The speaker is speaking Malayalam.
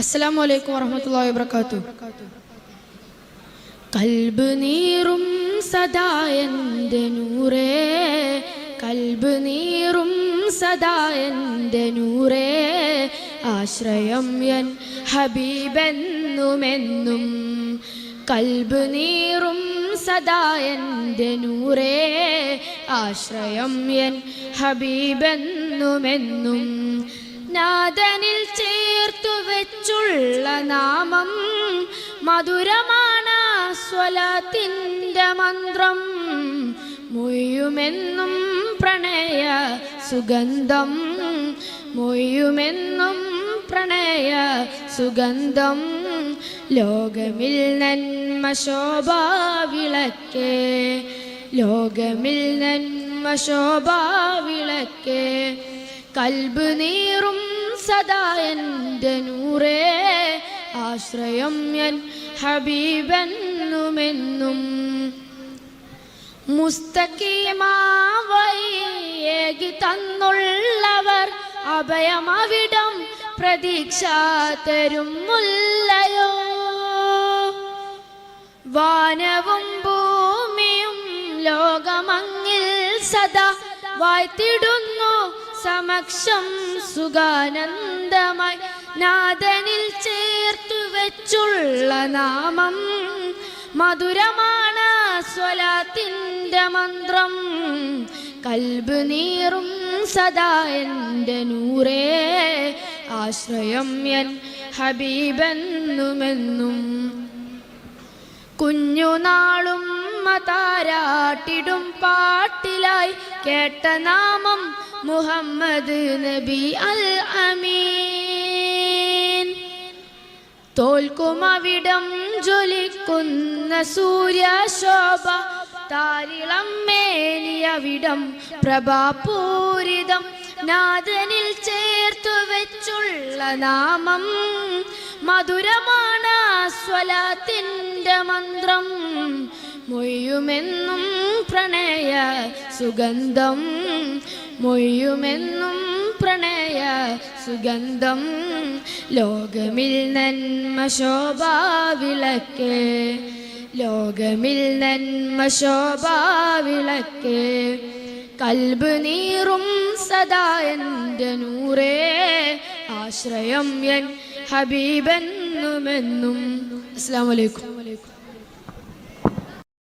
അസ്സലാമു അലൈക്കും വറഹ്മത്തുള്ളാഹി വബറകാത്തു. കൽബ് നീറും സദാ എന്റെ നൂറേ. കൽബ് നീറും സദാ എന്റെ നൂറേ. ആശ്രയം എൻ ഹബീബെന്നുമെന്നും കൽബ് നീറും സദാ എന്റെ നൂറേ. ആശ്രയം എൻ ഹബീബെന്നുമെന്നും നാദനിൽ ചേർത്തു വെച്ചുള്ള നാമം മധുരമാണ് സ്വലത്തിന്റെ മന്ത്രം. മൊയ്യുമെന്നും പ്രണയ സുഗന്ധം. മൊയ്യുമെന്നും പ്രണയ സുഗന്ധം. ലോകമിൽ നന്മ ശോഭാവിളക്കേ ലോകമിൽ നന്മ ശോഭാവിളക്കേ കൽബ് നീറും സദാ എന്റെ നൂറേ. ആശ്രയം എൻ ഹബീബെന്നുമെന്നും. മുസ്തഖീമാവൈകി തന്നുള്ളവർ അഭയമവിടം പ്രതീക്ഷ തരും മുല്ലയോ വാനവും ഭൂമിയും ലോകമങ്ങിൽ സദാ വായ്ത്തിടുന്നു. സമക്ഷം സുഖാനന്ദമായി നാദനിൽ ചേർത്തു വെച്ചുള്ള നാമം. മധുരമാണ് സ്വലാത്തിന്റെ മന്ത്രം. കൽബ് നീറും സദാ എന്റെ നൂറേ. ആശ്രയം എൻ ഹബീബെന്നുമെന്നും. കുഞ്ഞുനാളും മതാരാട്ടിടും പാട്ടിലായി കേട്ട നാമം മുഹമ്മദ് നബി അൽ അമീൻ. തോൽക്കും അവിടം ജ്വലിക്കുന്ന സൂര്യശോഭ താരിളം മേലിയവിടം പ്രഭാപൂരിതം. നാദനിൽ ചേർത്തു വെച്ചുള്ള നാമം മധുരമാണ് സ്വലത്തിന്റെ മന്ത്രം. മൊയ്യുമെന്നും പ്രണയ സുഗന്ധം മൊയ്യുമെന്നും പ്രണയ സുഗന്ധം. ലോകമിൽ നന്മ ശോഭാവിളക്കേ ലോകമിൽ നന്മ ശോഭാവിളക്കേ കൽബ് നീറും സദാ എന്റെ നൂറേ ആശ്രയം എൻ ഹബീബെന്നുമെന്നും. അസ്സാം വലൈക്കും